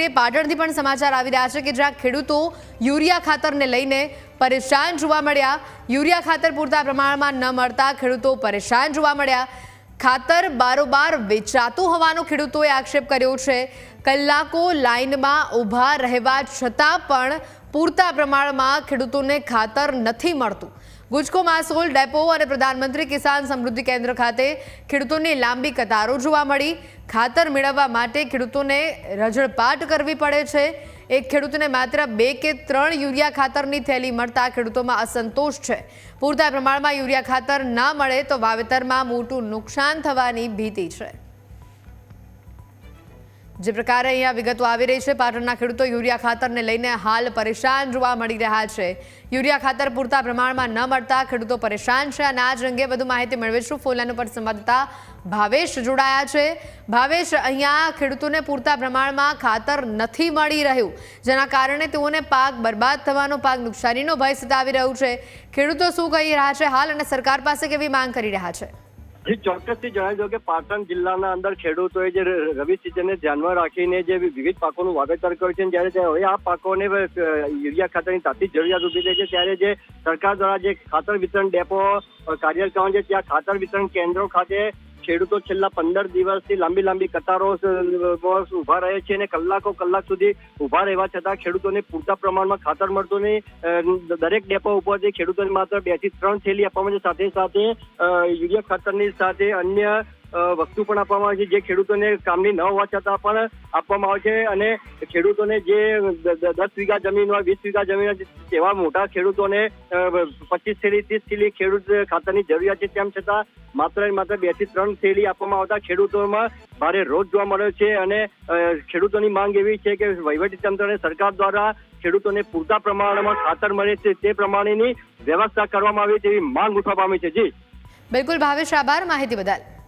કરીએ પાટણથી પણ સમાચાર આવી રહ્યા છે કે જ્યાં ખેડૂતો યુરિયા ખાતરને લઈને પરેશાન જોવા મળ્યા. યુરિયા ખાતર પૂરતા પ્રમાણમાં ન મળતા ખેડૂતો પરેશાન જોવા મળ્યા. ખાતર બારોબાર વેચાતું હોવાનો ખેડૂતોએ આક્ષેપ કર્યો છે. કલાકો લાઇનમાં ઊભા રહેવા છતાં પણ પૂરતા પ્રમાણમાં ખેડૂતોને ખાતર નથી મળતું. ગુજકો માસોલ ડેપો અને પ્રધાનમંત્રી કિસાન સમૃદ્ધિ કેન્દ્ર ખાતે ખેડૂતોની લાંબી કતારો જોવા મળી. ખાતર મેળવવા માટે ખેડૂતોને રજળપાટ કરવી પડે છે. એક ખેડૂતને માત્ર બે કે ત્રણ યુરિયા ખાતરની થેલી મળતા ખેડૂતોમાં અસંતોષ છે. પૂરતા પ્રમાણમાં યુરિયા ખાતર ના મળે તો વાવેતરમાં મોટું નુકસાન થવાની ભીતિ છે. જે પ્રકારે અહીંયા વિગતો આવી રહી છે, પાટણના ખેડૂતો યુરિયા ખાતરને લઈને હાલ પરેશાન જોવા મળી રહ્યા છે. યુરિયા ખાતર પૂરતા પ્રમાણમાં ન મળતા ખેડૂતો પરેશાન છે અને આ જ અંગે વધુ માહિતી મેળવીશું. ફોનલાઈન પર સંવાદદાતા ભાવેશ જોડાયા છે. ભાવેશ, અહીંયા ખેડૂતોને પૂરતા પ્રમાણમાં ખાતર નથી મળી રહ્યું, જેના કારણે તેઓને પાક બરબાદ થવાનો, પાક નુકસાનીનો ભય સતાવી રહ્યું છે. ખેડૂતો શું કહી રહ્યા છે હાલ અને સરકાર પાસે કેવી માંગ કરી રહ્યા છે? જી ચોક્કસથી જણાવી દો કે પાટણ જિલ્લાના અંદર ખેડૂતોએ જે રવિ સિઝનને ધ્યાનમાં રાખીને જે વિવિધ પાકોનું વાવેતર કર્યું છે જ્યારે હવે આ પાકોને યુરિયા ખાતરની તાતી જરૂરિયાત ઊભી થઈ છે ત્યારે જે સરકાર દ્વારા જે ખાતર વિતરણ ડેપો અ, કાર્યરત છે ત્યાં ખાતર વિતરણ કેન્દ્રો ખાતે ખેડૂતો છેલ્લા પંદર દિવસથી લાંબી લાંબી કતારો ઊભા રહે છે અને કલાકો કલાક સુધી ઊભા રહેવા છતાં ખેડૂતોને પૂરતા પ્રમાણમાં ખાતર મળતું નહીં. દરેક ડેપો ઉપરથી ખેડૂતોને માત્ર બેથી ત્રણ થેલી આપવામાં સાથે સાથે યુરિયા ખાતરની સાથે અન્ય વસ્તુ પણ આપવામાં આવે છે. જે ખેડૂતોને કામની ન હોવા છતાં પણ આપવામાં આવે છે અને ખેડૂતોને જે દસ વીઘા જમીન હોય, વીસ વીઘા જમીન હોય મોટા ખેડૂતોને પચીસ થેલી, ત્રીસ થેલી ખેડૂત ખાતરની જરૂરિયાત છે. તેમ છતાં માત્ર માત્ર બેથી ત્રણ થેલી આપવામાં આવતા ખેડૂતોમાં ભારે રોજ જોવા મળ્યો છે અને ખેડૂતોની માંગ એવી છે કે વહીવટી તંત્ર અને સરકાર દ્વારા ખેડૂતોને પૂરતા પ્રમાણમાં ખાતર મળે છે. તે પ્રમાણેની વ્યવસ્થા કરવામાં આવે તેવી માંગ ઉઠવા પામી છે. જી. બિલકુલ ભાવેશ, આભાર. માહિતી બદલ.